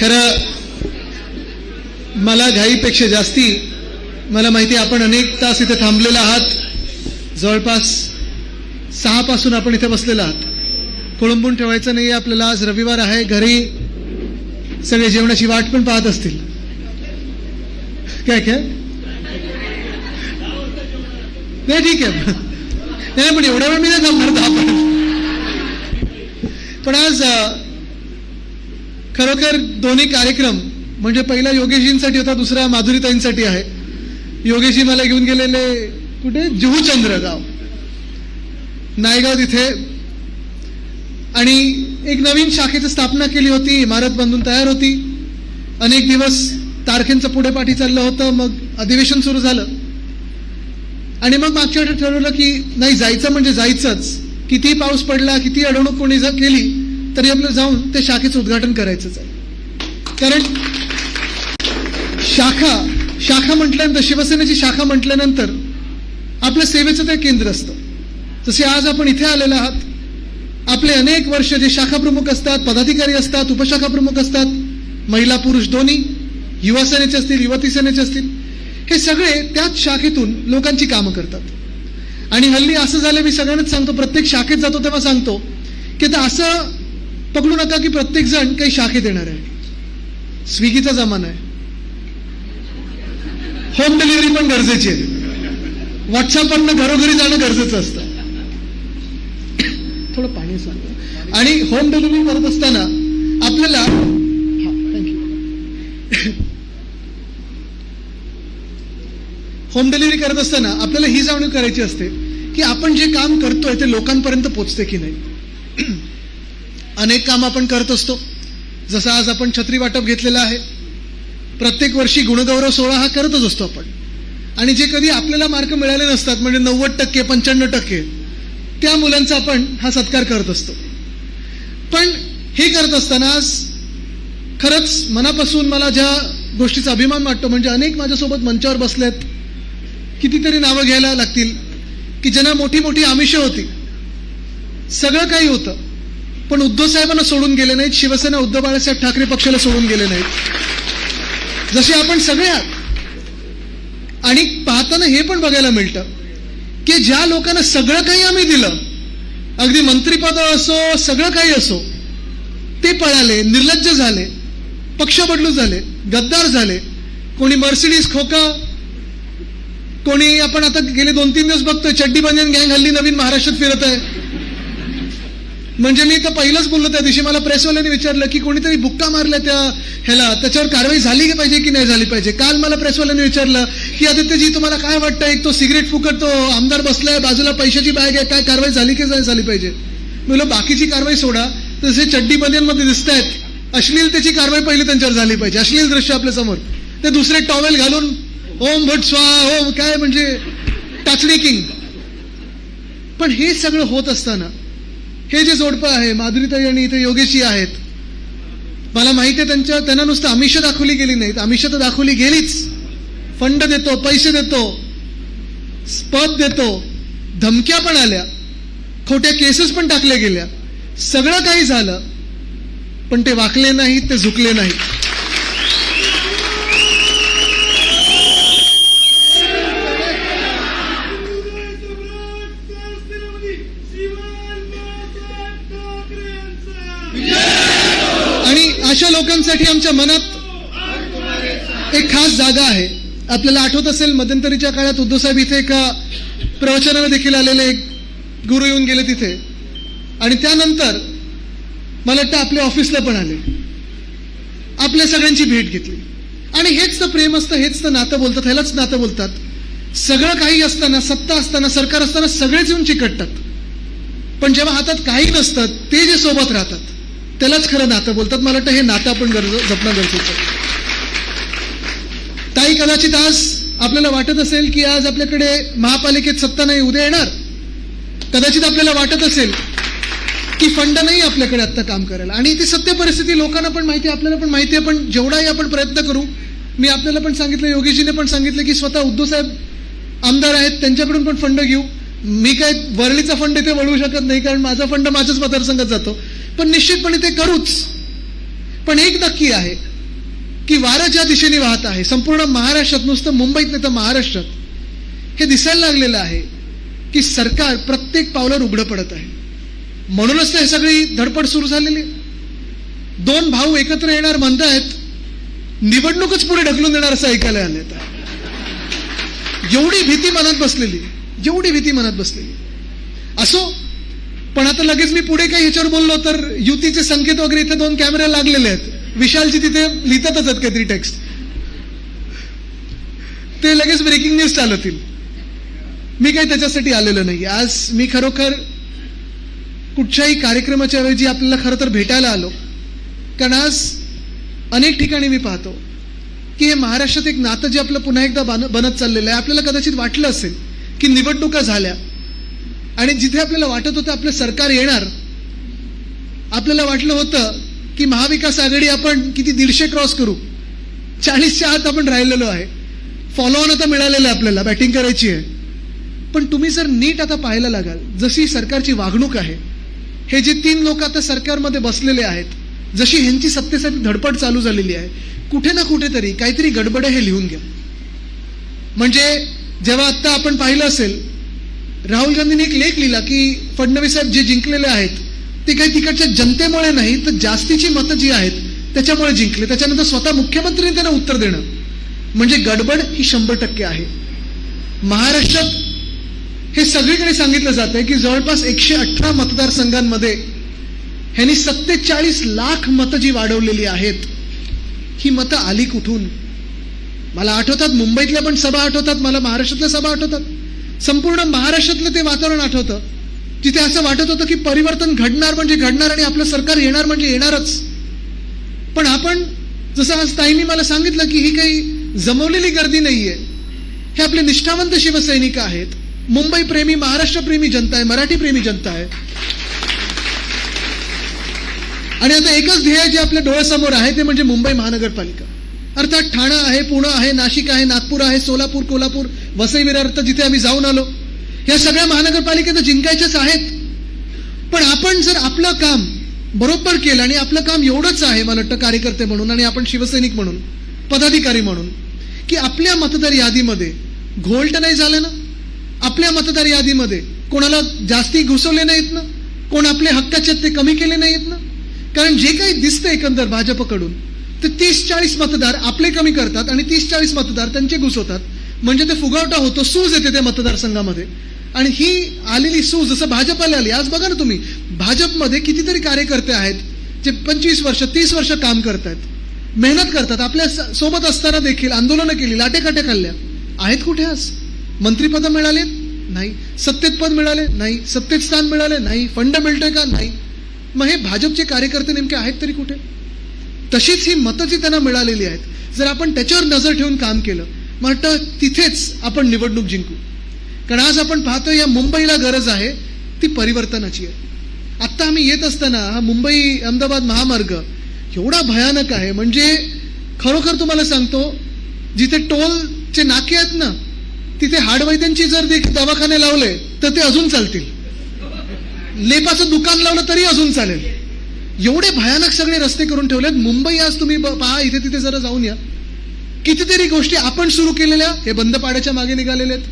खरं मला घाईपेक्षा जास्ती मला माहिती आहे आपण अनेक तास इथे थांबलेला आहात. जवळपास सहापासून आपण इथे बसलेला आहात. कोळंबून ठेवायचं नाही आपल्याला आज रविवार आहे घरी सगळे जेवणाची वाट पण पाहत असतील. काय काय? नाही ठीक आहे. नाही पण एवढ्या वेळ मी नाही थांबणार दहा पण आज खरोखर दोन्ही कार्यक्रम म्हणजे पहिला योगेशींसाठी होता दुसरा माधुरीताईंसाठी आहे. योगेशी मला घेऊन गेलेले कुठे? जुहूचंद्र गाव. नायगाव तिथे. आणि एक नवीन शाखेची स्थापना केली होती इमारत बांधून तयार होती. अनेक दिवस तारखेंचं पुढे पाठी चाललं होतं मग अधिवेशन सुरू झालं. आणि मग मागच्या ठरवलं की नाही जायचं म्हणजे जायचंच. किती पाऊस पडला किती अडवणूक कोणी जर केली तरी आपलं जाऊन त्या शाखेचं उद्घाटन करायचंच आहे. कारण शाखा शाखा म्हटल्यानंतर शिवसेनेची शाखा म्हटल्यानंतर आपल्या सेवेचं ते केंद्र असतं. जसे आज आपण इथे आलेले आहात आपले अनेक वर्ष जे शाखा प्रमुख असतात पदाधिकारी असतात उपशाखा प्रमुख असतात महिला पुरुष दोन्ही युवा सेनेचे असतील युवती सेनेचे असतील हे सगळे त्याच शाखेतून लोकांची कामं करतात. आणि हल्ली असं झालं मी सगळ्यांनाच सांगतो प्रत्येक शाखेत जातो तेव्हा सांगतो की आता असं पकडू नका की प्रत्येक जण काही शाखेत येणार आहे. स्विगीचा जमाना आहे. होम डिलिव्हरी पण गरजेची आहे. व्हॉट्सअपवरनं घरोघरी जाणं गरजेचं असतं. थोडं पाणी सांग. आणि होम डिलिव्हरी करत असताना आपल्याला होम डिलिव्हरी करत असताना आपल्याला ही जाणीव करायची असते की आपण जे काम करतोय ते लोकांपर्यंत पोचते की नाही. अनेक काम आपण करत असतो. जसं आज आपण छत्री वाटप घेतलेलं आहे. प्रत्येक वर्षी गुणगौरव सोहळा हा करतच असतो आपण. आणि जे कधी आपल्याला मार्क मिळाले नसतात म्हणजे नव्वद टक्के पंच्याण्णव टक्के त्या मुलांचा आपण हा सत्कार करत असतो. पण हे करत असताना आज खरंच मनापासून मला ज्या गोष्टीचा अभिमान वाटतो म्हणजे अनेक माझ्यासोबत मंचावर बसलेत. कितीतरी नावं घ्यायला लागतील की ज्यांना मोठी मोठी आमिषं होती. सगळं काही होतं. पण उद्धव साहेबांना सोडून गेले नाहीत शिवसेना उद्धव बाळासाहेब ठाकरे पक्षाला सोडून गेले नाहीत. जसे आपण सगळे आहात. आणि पाहताना हे पण बघायला मिळतं की ज्या लोकांना सगळं काही आम्ही दिलं अगदी मंत्रिपद असो सगळं काही असो ते पळाले निर्लज्ज झाले पक्ष बदलू झाले गद्दार झाले. कोणी मर्सिडीज खोका कोणी आपण आता गेले दोन तीन दिवस बघतोय चड्डी बंजन गँग हल्ली नवीन महाराष्ट्रात फिरत आहे. म्हणजे मी तर पहिलंच बोललो त्या दिवशी. मला प्रेसवाल्यांनी विचारलं की कोणीतरी बुक्का मारल्या त्या ह्याला. त्याच्यावर कारवाई झाली की पाहिजे की नाही झाली पाहिजे? काल मला प्रेसवाल्यांनी विचारलं की आदित्यजी तुम्हाला काय वाटतं एक तो सिगरेट फुकट तो आमदार बसलाय बाजूला पैशाची बॅग आहे. काय कारवाई झाली की नाही झाली पाहिजे? म्हणलं बाकीची कारवाई सोडा. तसे चड्डी बंद्यांमध्ये दिसत आहेत अश्लीलतेची कारवाई पहिली त्यांच्यावर झाली पाहिजे. अश्लील दृश्य आपल्यासमोर. ते दुसरे टॉवेल घालून ओम भट स्वा ओम. काय म्हणजे टाचणी किंग पण हे सगळं होत असताना हे जे जोडपं आहे माधुरीताई आणि इथे योगेशी आहेत मला माहिती आहे त्यांच्या त्यांना नुसतं आमिष दाखवली गेली नाहीत. आमिष तर दाखवली गेलीच. फंड देतो पैसे देतो पद देतो धमक्या पण आल्या खोट्या केसेस पण टाकल्या गेल्या. सगळं काही झालं पण ते वाकले नाहीत ते झुकले नाहीत. अशा लोकांसाठी आमच्या मनात एक खास जागा आहे. आपल्याला आठवत असेल मध्यंतरीच्या काळात उद्धव साहेब इथे एका प्रवचनाला देखील आलेले एक गुरु येऊन गेले तिथे. आणि त्यानंतर मला वाटतं आपल्या ऑफिसला पण आले. आपल्या सगळ्यांची भेट घेतली. आणि हेच तर प्रेम असतं हेच तर नातं बोलतात ह्यालाच नातं बोलतात. सगळं काही असताना सत्ता असताना सरकार असताना सगळेच येऊन चिकटतात. पण जेव्हा हातात काही नसतं ते जे सोबत राहतात. त्यालाच खरं नातं बोलतात. मला वाटतं हे नातं आपण गरज जपणं गरजेचं आहे. ताई कदाचित आज आपल्याला वाटत असेल की आज आपल्याकडे महापालिकेत सत्ता नाही उद्या येणार. कदाचित आपल्याला वाटत असेल की फंड नाही आपल्याकडे आत्ता काम करायला. आणि ती सत्य परिस्थिती लोकांना पण माहिती आहे आपल्याला पण माहिती आहे पण जेवढाही आपण प्रयत्न करू मी आपल्याला पण सांगितलं योगेशजीने पण सांगितलं की स्वतः उद्धव साहेब आमदार आहेत त्यांच्याकडून पण फंड घेऊ. मी काय वरळीचा फंड इथे वळवू शकत नाही कारण माझा फंड माझ्याच मतदारसंघात जातो. पण निश्चितपणे ते करूच. पण एक नक्की आहे की वारं ज्या दिशेने वाहत आहे संपूर्ण महाराष्ट्रात नुसतं मुंबईत नाही तर महाराष्ट्रात हे दिसायला लागलेलं आहे की सरकार प्रत्येक पावलावर उघडं पडत आहे. म्हणूनच तर हे सगळी धडपड सुरू झालेली आहे. दोन भाऊ एकत्र येणार म्हणतायत निवडणूकच पुढे ढकलून देणार असं ऐकायला आलं एवढी भीती मनात बसलेली एवढी भीती मनात बसलेली असो पण आता लगेच मी पुढे काही ह्याच्यावर बोललो तर युतीचे संकेत वगैरे इथे दोन कॅमेरे लागलेले आहेत. विशालची तिथे लिहितातच आहेत काहीतरी टेक्स्ट ते लगेच ब्रेकिंग न्यूज चालवतील मी काही त्याच्यासाठी आलेलो नाही. आज मी खरोखर कुठच्याही कार्यक्रमाच्या ऐवजी आपल्याला खरं तर भेटायला आलो. कारण आज अनेक ठिकाणी मी पाहतो की हे महाराष्ट्रात एक नातं जे आपलं पुन्हा एकदा बन बनत चाललेलं आहे. आपल्याला कदाचित वाटलं असेल की निवडणुका झाल्या. आणि जिथे आपल्याला वाटत होतं आपलं सरकार येणार आपल्याला वाटलं होतं की महाविकास आघाडी आपण किती दीडशे क्रॉस करू. चाळीसच्या आत आपण राहिलेलो आहे. फॉलो ऑन आता मिळालेलं आहे आपल्याला बॅटिंग करायची आहे. पण तुम्ही जर नीट आता पाहायला लागाल जशी सरकारची वागणूक आहे हे जे तीन लोक आता सरकारमध्ये बसलेले आहेत जशी ह्यांची सत्तेसाठी धडपड चालू झालेली आहे कुठे ना कुठेतरी काहीतरी गडबड हे लिहून घ्या. म्हणजे जेव्हा आत्ता आपण पाहिलं असेल राहुल गांधींनी एक लेख लिहिला की फडणवीस साहेब जे जिंकलेले आहेत ते काही तिकडच्या जनतेमुळे नाही तर जास्तीची मतं जी आहेत त्याच्यामुळे जिंकले. त्याच्यानंतर स्वतः मुख्यमंत्र्यांनी त्यांना उत्तर देणं. म्हणजे गडबड ही शंभर टक्के आहे. महाराष्ट्रात हे सगळीकडे सांगितलं जात आहे की जवळपास एकशे अठरा मतदारसंघांमध्ये ह्यांनी सत्तेचाळीस लाख मतं जी वाढवलेली आहेत ही मतं आली कुठून? मला आठवतात मुंबईतल्या पण सभा आठवतात मला महाराष्ट्रातल्या सभा आठवतात. संपूर्ण महाराष्ट्रातलं ते वातावरण आठवतं. तिथे असं वाटत होतं की परिवर्तन घडणार म्हणजे घडणार आणि आपलं सरकार येणार म्हणजे येणारच. पण आपण जसं आज ताईंनी मला सांगितलं की ही काही जमवलेली गर्दी नाहीये. हे आपले निष्ठावंत शिवसैनिक आहेत. मुंबई प्रेमी महाराष्ट्र प्रेमी जनता आहे मराठी प्रेमी जनता आहे. आणि आता एकच ध्येय जे आपल्या डोळ्यासमोर आहे ते म्हणजे मुंबई महानगरपालिका. अर्थात ठाणा आहे पुणे आहे नाशिक आहे नागपूर आहे सोलापूर कोल्हापूर वसई विरार तर जिथे आम्ही जाऊन आलो. या सगळ्या महानगरपालिकेत तर जिंकायच्याच आहेत. पण आपण जर आपलं काम बरोबर केलं आणि आपलं काम एवढंच आहे मला वाटतं कार्यकर्ते म्हणून आणि आपण शिवसैनिक म्हणून पदाधिकारी म्हणून की आपल्या मतदार यादीमध्ये घोल्ट नाही झालं ना? आपल्या मतदार यादीमध्ये कोणाला जास्ती घुसवले नाहीत ना? कोण आपले हक्काचे ते कमी केले नाहीत ना? कारण जे काही दिसतं एकंदर भाजपकडून ते तीस चाळीस मतदार आपले कमी करतात आणि तीस चाळीस मतदार त्यांचे घुसवतात. म्हणजे ते फुगावटा होतो सूज येते त्या मतदारसंघामध्ये. आणि ही आलेली सूज जसं भाजपाला आली आज बघा ना तुम्ही भाजपमध्ये कितीतरी कार्यकर्ते आहेत जे पंचवीस वर्ष तीस वर्ष काम करतायत. मेहनत करतात आपल्यासोबत असताना देखील आंदोलनं केली लाटेकाटे खाल्ल्या. आहेत कुठे आज? मंत्रीपदं मिळाले? नाही. सत्तेत पद मिळाले? नाही. सत्तेत स्थान मिळाले? नाही. फंड मिळतोय का? नाही. मग हे भाजपचे कार्यकर्ते नेमके आहेत तरी कुठे? तशीच ही मतं जी त्यांना मिळालेली आहेत जर आपण त्याच्यावर नजर ठेवून काम केलं मग वाटतं तिथेच आपण निवडणूक जिंकू. कारण आज आपण पाहतो या मुंबईला गरज आहे ती परिवर्तनाची आहे. आत्ता आम्ही येत असताना हा मुंबई अहमदाबाद महामार्ग एवढा भयानक आहे म्हणजे खरोखर तुम्हाला सांगतो जिथे टोलचे नाके आहेत ना तिथे हाडवैद्यांची जर देखील दवाखाने लावले तर ते अजून चालतील. लेपाचं दुकान लावलं तरी अजून चालेल. एवढे भयानक सगळे रस्ते करून ठेवलेत. मुंबई आज तुम्ही पहा इथे तिथे जरा जाऊन या. कितीतरी गोष्टी आपण सुरू केलेल्या हे बंद पाड्याच्या मागे निघालेले आहेत.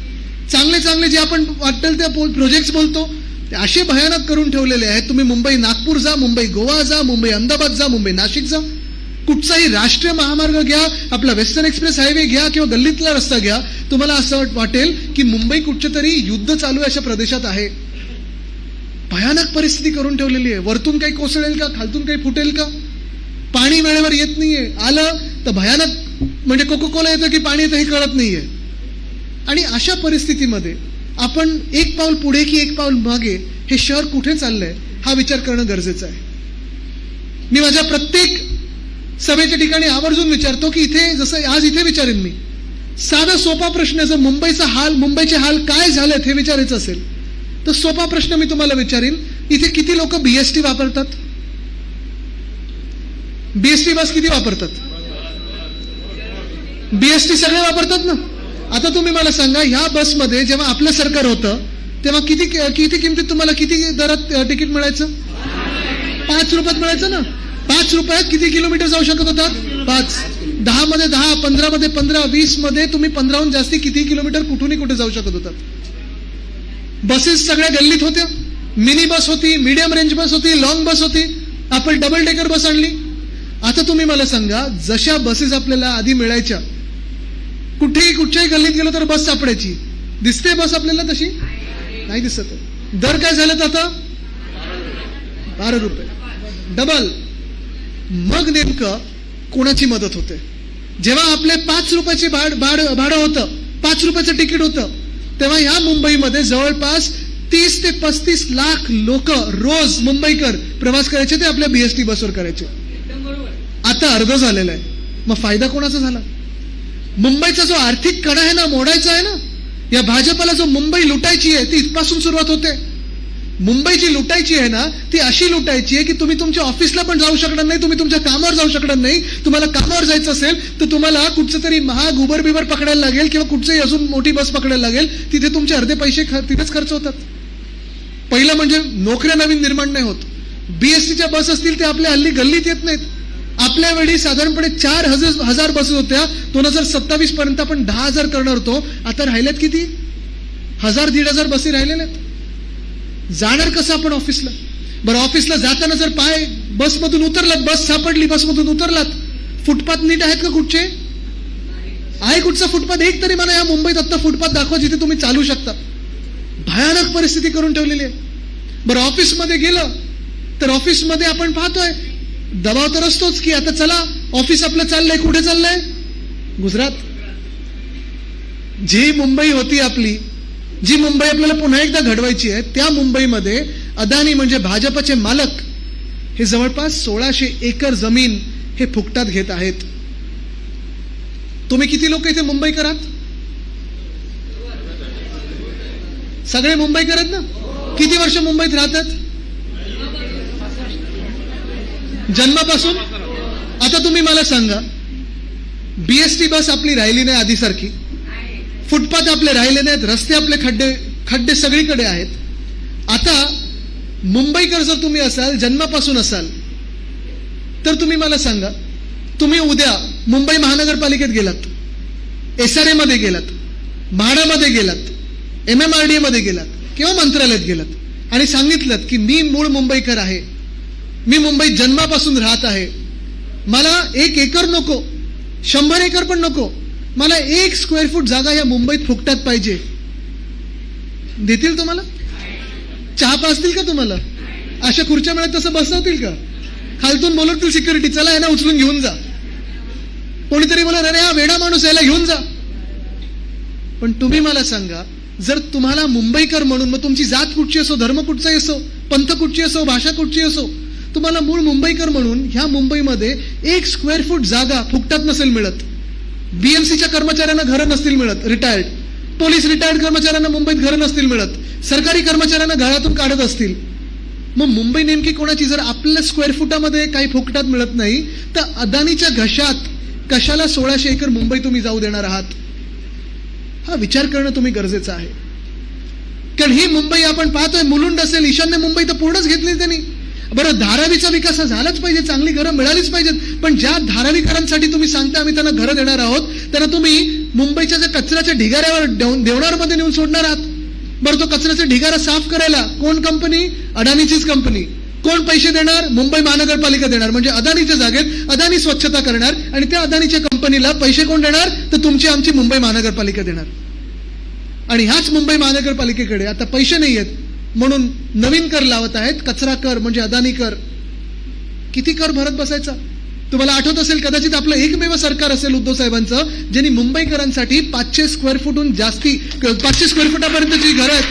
चांगले चांगले जे आपण वाटेल त्या प्रोजेक्ट बोलतो ते असे भयानक करून ठेवलेले आहेत. तुम्ही मुंबई नागपूर जा मुंबई गोवा जा मुंबई अहमदाबाद जा मुंबई नाशिक जा. कुठचाही राष्ट्रीय महामार्ग घ्या आपला वेस्टर्न एक्सप्रेस हायवे घ्या किंवा गल्लीतला रस्ता घ्या. तुम्हाला असं वाटेल की मुंबई कुठच्या तरी युद्ध चालू आहे अशा प्रदेशात आहे. भयानक परिस्थिती करून ठेवलेली आहे. वरतून काही कोसळेल का? खालतून काही फुटेल का? पाणी वेळेवर येत नाहीये. आलं तर भयानक म्हणजे कोको कोला येतं की पाणी येतं हे कळत नाहीये. आणि अशा परिस्थितीमध्ये आपण एक पाऊल पुढे की एक पाऊल मागे हे शहर कुठे चाललंय हा विचार करणं गरजेचं आहे. मी माझ्या प्रत्येक सभेच्या ठिकाणी आवर्जून विचारतो की इथे जसं आज इथे विचारेन मी. साधा सोपा प्रश्न जर मुंबईचा हाल मुंबईचे हाल काय झालेत हे विचारायचं असेल तर सोपा प्रश्न मी तुम्हाला विचारीन. इथे किती लोक बीएसटी वापरतात? बीएसटी बस किती वापरतात? बीएसटी सगळे वापरतात ना? आता तुम्ही मला सांगा ह्या बसमध्ये जेव्हा आपलं सरकार होतं तेव्हा किती किती किमतीत तुम्हाला किती दरात तिकीट मिळायचं? पाच रुपयात मिळायचं ना? पाच रुपयात किती किलोमीटर जाऊ शकत होतात? पाच. दहा मध्ये दहा पंधरा मध्ये पंधरा वीसमध्ये तुम्ही पंधराहून जास्ती किती किलोमीटर कुठूनही कुठे जाऊ शकत होतात? बसेस सगळ्या गल्लीत होत्या. मिनी बस होती मीडियम रेंज बस होती लॉंग बस होती. आपण डबल डेकर बस आणली. आता तुम्ही मला सांगा जशा बसेस आपल्याला आधी मिळायच्या कुठेही कुठच्याही गल्लीत गेलो तर बस सापडायची. दिसते बस आपल्याला तशी? नाही दिसत. आहे. दर काय झालेत आता? बारा रुपये. डबल मग नेमकं कोणाची मदत होते? जेव्हा आपले पाच रुपयाचे भाड भाड भाडं होतं पाच रुपयाचं तिकीट होतं तेव्हा ह्या मुंबईमध्ये जवळपास तीस ते पस्तीस लाख लोक रोज मुंबईकर प्रवास करायचे ते आपल्या बीएसटी बसवर करायचे. आता अर्ध झालेला आहे. मग फायदा कोणाचा झाला? मुंबईचा जो आर्थिक कणा आहे ना मोडायचा आहे ना या भाजपाला जो मुंबई लुटायची आहे ती इथपासून सुरुवात होते. मुंबई जी लुटायची आहे ना ती अशी लुटायची आहे की तुम्ही तुमच्या ऑफिसला पण जाऊ शकणार नाही तुम्ही तुमच्या कामावर जाऊ शकणार नाही. तुम्हाला कामावर जायचं असेल तर तुम्हाला कुठचं तरी महाग उबर बिबर पकडायला लागेल किंवा कुठचंही अजून मोठी बस पकडायला लागेल तिथे तुमचे अर्धे पैसे ख- तिथेच खर्च होतात. पहिलं म्हणजे नोकऱ्या नवीन निर्माण नाही होत. बीएसटीच्या बस असतील ते आपल्या हल्ली गल्लीत येत नाहीत. आपल्या वेळी साधारणपणे चार हजार हजार बसेस होत्या दोन हजार सत्तावीस पर्यंत आपण दहा हजार करणार होतो. आता राहिल्यात किती? हजार दीड हजार बसी राहिलेल्या आहेत. जाणार कसं आपण ऑफिसला? बरं ऑफिसला जाताना जर पाय बसमधून उतरलात बस सापडली बसमधून उतरलात फुटपाथ नीट आहेत का कुठचे? आहे कुठचा फुटपाथ? एक तरी मला या मुंबईत आत्ता फुटपाथ दाखवा जिथे तुम्ही चालू शकता. भयानक परिस्थिती करून ठेवलेली आहे. बरं ऑफिसमध्ये गेलं तर ऑफिसमध्ये आपण पाहतोय दबाव तर असतोच की आता चला ऑफिस आपलं चाललंय कुठे चाललंय? गुजरात. जी मुंबई होती आपली जी मुंबई आपल्याला पुन्हा एकदा घडवायची आहे त्या मुंबईमध्ये अदानी म्हणजे भाजपचे मालक हे जवळपास सोळाशे एकर जमीन हे फुकटात घेत आहेत. तुम्ही किती लोक इथे मुंबईकर आहात सगळे मुंबईकर आहेत ना? किती वर्ष मुंबईत राहतात? जन्मापासून? आता तुम्ही मला सांगा बीएसटी बस आपली राहिली नाही आधीसारखी. फुटपाथ आपले राहिले नाहीत रस्ते आपले खड्डे खड्डे सगळीकडे आहेत. आता मुंबईकर जर तुम्ही असाल जन्मापासून असाल तर तुम्ही मला सांगा तुम्ही उद्या मुंबई महानगरपालिकेत गेलात एस आर एमध्ये गेलात म्हाडामध्ये गेलात एम एम आर डी मध्ये गेलात किंवा मंत्रालयात गेलात आणि सांगितलं की मी मूळ मुंबईकर आहे मी मुंबईत जन्मापासून राहत आहे मला एक एकर नको शंभर एकर पण नको मला एक स्क्वेअर फूट जागा या मुंबईत फुकटात पाहिजे. देतील तुम्हाला? चहा पाजतील का तुम्हाला? अशा खुर्च्या मिळत तसं बसवतील का? खालतून बोलवतील सिक्युरिटी चला यांना उचलून घेऊन जा. कोणीतरी बोला अरे हा वेडा माणूस याला घेऊन जा. पण तुम्ही मला सांगा जर तुम्हाला मुंबईकर म्हणून मग तुमची जात कुठची असो धर्म कुठचा असो पंथ कुठची असो भाषा कुठची असो तुम्हाला मूळ मुंबईकर म्हणून ह्या मुंबईमध्ये एक स्क्वेअर फूट जागा फुकटात नसेल मिळत. बीएमसीच्या कर्मचाऱ्यांना घरं नसतील मिळत रिटायर्ड पोलीस रिटायर्ड कर्मचाऱ्यांना मुंबईत घरं नसतील मिळत. सरकारी कर्मचाऱ्यांना घरातून काढत असतील. मग मुंबई नेमकी कोणाची? जर आपल्या स्क्वेअर फुटामध्ये काही फुकटात मिळत नाही तर अदानीच्या घशात कशाला सोळाशे एकर मुंबई तुम्ही जाऊ देणार आहात? हा विचार करणं तुम्ही गरजेचं आहे. कारण ही मुंबई आपण पाहतोय मुलुंड असेल ईशान्य मुंबई तर पूर्णच घेतली त्यांनी. बरं धारावीचा विकास हा झालाच पाहिजे चांगली घरं मिळालीच पाहिजेत. पण ज्या धारावीकरांसाठी तुम्ही सांगता आम्ही त्यांना घरं देणार आहोत त्यांना तुम्ही मुंबईच्या ज्या कचऱ्याच्या ढिगाऱ्यावर देवणारमध्ये नेऊन सोडणार आहात. बरं तो कचऱ्याचा ढिगारा साफ करायला कोण कंपनी? अडाणीचीच कंपनी. कोण पैसे देणार? मुंबई महानगरपालिका देणार. म्हणजे अदानीच्या जागेत अदानी स्वच्छता करणार आणि त्या अदानीच्या कंपनीला पैसे कोण देणार? तर तुमची आमची मुंबई महानगरपालिका देणार. आणि ह्याच मुंबई महानगरपालिकेकडे आता पैसे नाही आहेत. म्हणून नवीन कर लावत आहेत. कचरा कर म्हणजे अदानी कर. किती कर भरत बसायचा? तुम्हाला आठवत असेल कदाचित आपलं एकमेव सरकार असेल उद्धव साहेबांचं ज्यांनी मुंबईकरांसाठी पाचशे स्क्वेअर फुटहून जास्ती पाचशे स्क्वेअर फुटापर्यंत जी घरं आहेत.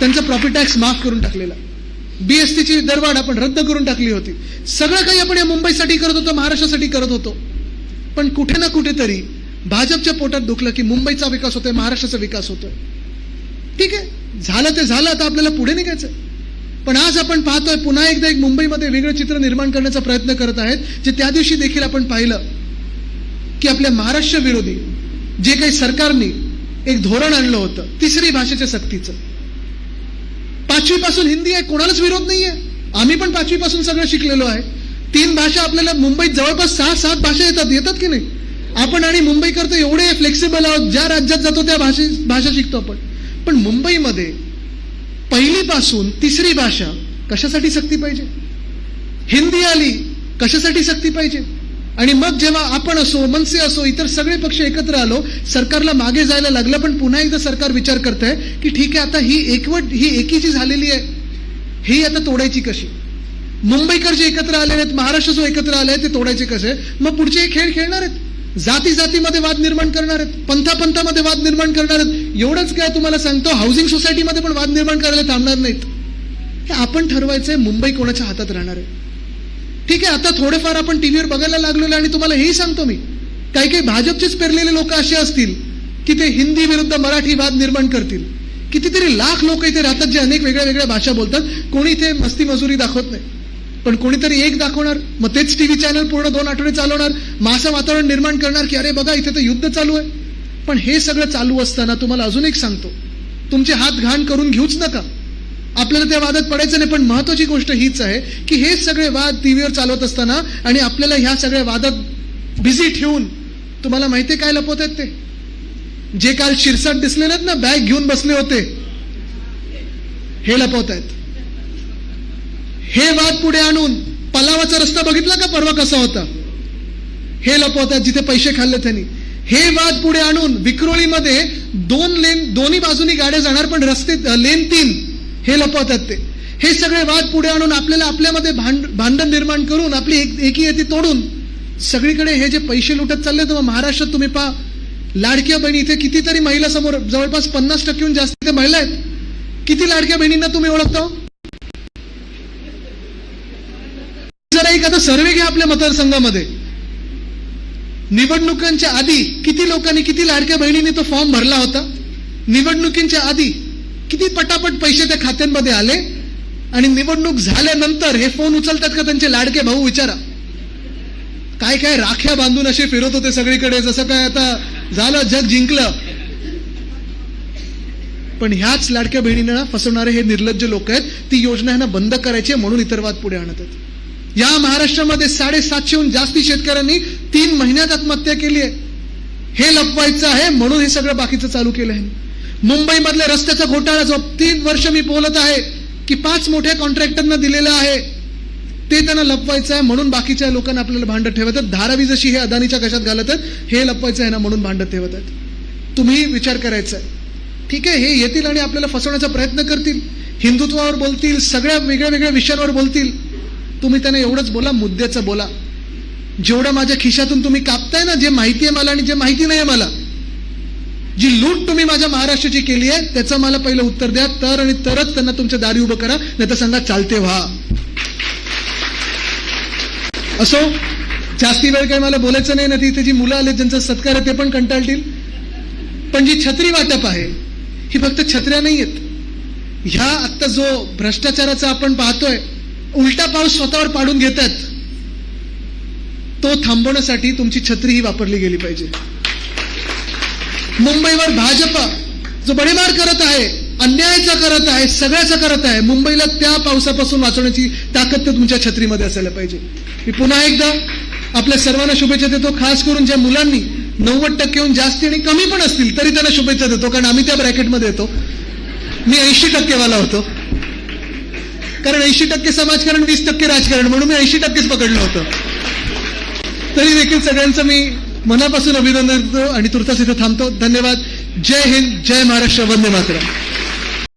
त्यांचा प्रॉफिट टॅक्स माफ करून टाकलेला. बीएसटीची दरवाढ आपण रद्द करून टाकली होती. सगळं काही आपण या मुंबईसाठी करत होतो महाराष्ट्रासाठी करत होतो. पण कुठे ना कुठेतरी भाजपच्या पोटात दुखलं की मुंबईचा विकास होतोय महाराष्ट्राचा विकास होतोय. ठीक आहे? झालं ते झालं आता आपल्याला पुढे निघायचं पण आज आपण पाहतोय पुन्हा एकदा एक मुंबईमध्ये वेगळं चित्र निर्माण करण्याचा प्रयत्न करत आहेत जे त्या दिवशी देखील आपण पाहिलं की आपल्या महाराष्ट्र विरोधी जे काही सरकारने एक धोरण आणलं होतं तिसरी भाषेच्या सक्तीचं. पाचवीपासून हिंदी आहे कोणालाच विरोध नाहीये. आम्ही पण पाचवीपासून सगळं शिकलेलो आहे. तीन भाषा आपल्याला मुंबईत जवळपास सहा सात भाषा येतात येतात की नाही? आपण आणि मुंबईकर तर एवढे फ्लेक्सिबल आहोत ज्या राज्यात जातो त्या भाषे भाषा शिकतो आपण. पण मुंबईमध्ये पहिलीपासून तिसरी भाषा कशासाठी सक्ती पाहिजे? हिंदी आली कशासाठी सक्ती पाहिजे? आणि मग जेव्हा आपण असो मनसे असो इतर सगळे पक्ष एकत्र आलो सरकारला मागे जायला लागलं पण पुन्हा एकदा सरकार विचार करत आहे की ठीक आहे आता ही एकवट ही एकी जी झालेली आहे ही आता तोडायची कशी? मुंबईकर जे एकत्र आलेले आहेत महाराष्ट्र जो एकत्र आले आहेत ते तोडायचे कसे? मग पुढचे हे खेळ खेळणार आहेत. जाती जातीमध्ये वाद निर्माण करणार आहेत पंथा पंथामध्ये वाद निर्माण करणार आहेत. एवढंच काय तुम्हाला सांगतो हाऊसिंग सोसायटीमध्ये पण वाद निर्माण करायला थांबणार नाहीत. हे आपण ठरवायचंय मुंबई कोणाच्या हातात राहणार आहे? ठीक आहे आता थोडेफार आपण टीव्हीवर बघायला लागलेलो आणि तुम्हाला हेही सांगतो मी. काही काही भाजपचेच पेरलेले लोक असे असतील की ते हिंदी विरुद्ध मराठी वाद निर्माण करतील. कितीतरी लाख लोक इथे राहतात जे अनेक वेगळ्या वेगळ्या भाषा बोलतात. कोणी इथे मस्ती मजुरी दाखवत नाही. पण कोणीतरी एक दाखवणार मग तेच टीव्ही चॅनल पूर्ण दोन आठवडे चालवणार मग असं वातावरण निर्माण करणार की अरे बघा इथे तर युद्ध चालू आहे. पण हे सगळं चालू असताना तुम्हाला अजून एक सांगतो. तुमचे हात घाण करून घेऊच नका. आपल्याला त्या वादात पडायचं नाही पण महत्वाची गोष्ट हीच आहे की हे सगळे वाद टीव्हीवर चालवत असताना आणि आपल्याला ह्या सगळ्या वादात बिझी ठेवून तुम्हाला माहिती काय लपवत आहेत ते? जे काल शिरसाट दिसले नाहीत ना बॅग घेऊन बसले होते. हे लपवत आहेत. हे वाद पुढे आणून पलावाचा रस्ता बघितला का परवा कसा होता? हे लपवतात जिथे पैसे खाल्ले त्यांनी. हे वाद पुढे आणून विक्रोळीमध्ये दोन लेन दोन्ही बाजूनी गाड्या जाणार पण रस्ते लेन तीन. हे लपवतात ते. हे सगळे वाद पुढे आणून आपल्याला आपल्यामध्ये भांड भांडण निर्माण करून आपली एक एकी येती तोडून सगळीकडे हे जे पैसे लुटत चालले तर महाराष्ट्रात तुम्ही पहा लाडक्या बहिणी इथे कितीतरी महिला समोर जवळपास पन्नास टक्केहून जास्त इथे महिला आहेत. किती लाडक्या बहिणींना तुम्ही ओळखता हो? एखादा आता सर्वे घ्या आपल्या मतदारसंघामध्ये. निवडणुकांच्या आधी किती लोकांनी किती लाडक्या बहिणींनी तो फॉर्म भरला होता? निवडणुकींच्या आधी किती पटापट पैसे त्या खात्यांमध्ये आले? आणि निवडणूक झाल्यानंतर हे फोन उचलतात का त्यांचे लाडके भाऊ विचारा. काय काय राख्या बांधून असे फिरत होते सगळीकडे जसं काय आता झालं जग जिंकलं. पण ह्याच लाडक्या बहिणींना फसवणारे हे निर्लज्ज लोक आहेत ती योजना ह्यांना बंद करायची म्हणून इतर वाद पुढे आणत आहेत. या महाराष्ट्रामध्ये साडेसातशेहून जास्ती शेतकऱ्यांनी तीन महिन्यात आत्महत्या केली आहे. हे लपवायचं आहे म्हणून हे सगळं बाकीचं चालू केलं आहे. मुंबईमधल्या रस्त्याचा घोटाळा जो तीन वर्ष मी बोलत आहे की पाच मोठ्या कॉन्ट्रॅक्टरना दिलेलं आहे ते त्यांना लपवायचं आहे म्हणून बाकीच्या लोकांना आपल्याला भांडत ठेवत आहेत धारावी जशी हे अदानीच्या कशात घालत आहेत हे लपवायचं आहे ना म्हणून भांडत ठेवत आहेत. तुम्ही विचार करायचा आहे. ठीक आहे हे येतील आणि आपल्याला फसवण्याचा प्रयत्न करतील. हिंदुत्वावर बोलतील सगळ्या वेगळ्या वेगळ्या विषयांवर बोलतील. तुम्ही त्यांना एवढंच बोला मुद्द्याचं बोला. जेवढं माझ्या खिशातून तुम्ही कापताय ना जे माहिती आहे मला आणि जे माहिती नाही आहे मला जी लूट तुम्ही माझ्या महाराष्ट्राची केली आहे त्याचं मला पहिलं उत्तर द्या तर आणि तरच त्यांना तुमच्या दारी उभं करा नाही तर सांगा चालते व्हा. असो जास्ती वेळ काही मला बोलायचं नाही ना तिथे जी मुलं आले ज्यांचा सत्कार आहे ते पण कंटाळतील. पण जी छत्री वाटप आहे ही फक्त छत्र्या नाही आहेत ह्या आत्ता जो भ्रष्टाचाराचा आपण पाहतोय उलटा पाऊस स्वतःवर पाडून घेतात तो थांबवण्यासाठी तुमची छत्री ही वापरली गेली पाहिजे. मुंबईवर भाजप जो बडेमार करत आहे अन्यायाचा करत आहे सगळ्याचा करत आहे मुंबईला त्या पावसापासून वाचवण्याची ताकद तर तुमच्या छत्रीमध्ये असायला पाहिजे. मी पुन्हा एकदा आपल्या सर्वांना शुभेच्छा देतो खास करून ज्या मुलांनी नव्वद टक्केहून जास्ती आणि कमी पण असतील तरी त्यांना शुभेच्छा देतो कारण आम्ही त्या ब्रॅकेटमध्ये येतो. मी ऐंशी टक्केवाला होतो. कारण ऐंशी टक्के समाजकारण वीस टक्के राजकारण म्हणून मी ऐंशी टक्केच पकडलं होतं. तरी देखील सगळ्यांचं मी मनापासून अभिनंदन करतो आणि तुर्तास इथं थांबतो. धन्यवाद. जय हिंद जय महाराष्ट्र. वंदे मातरम.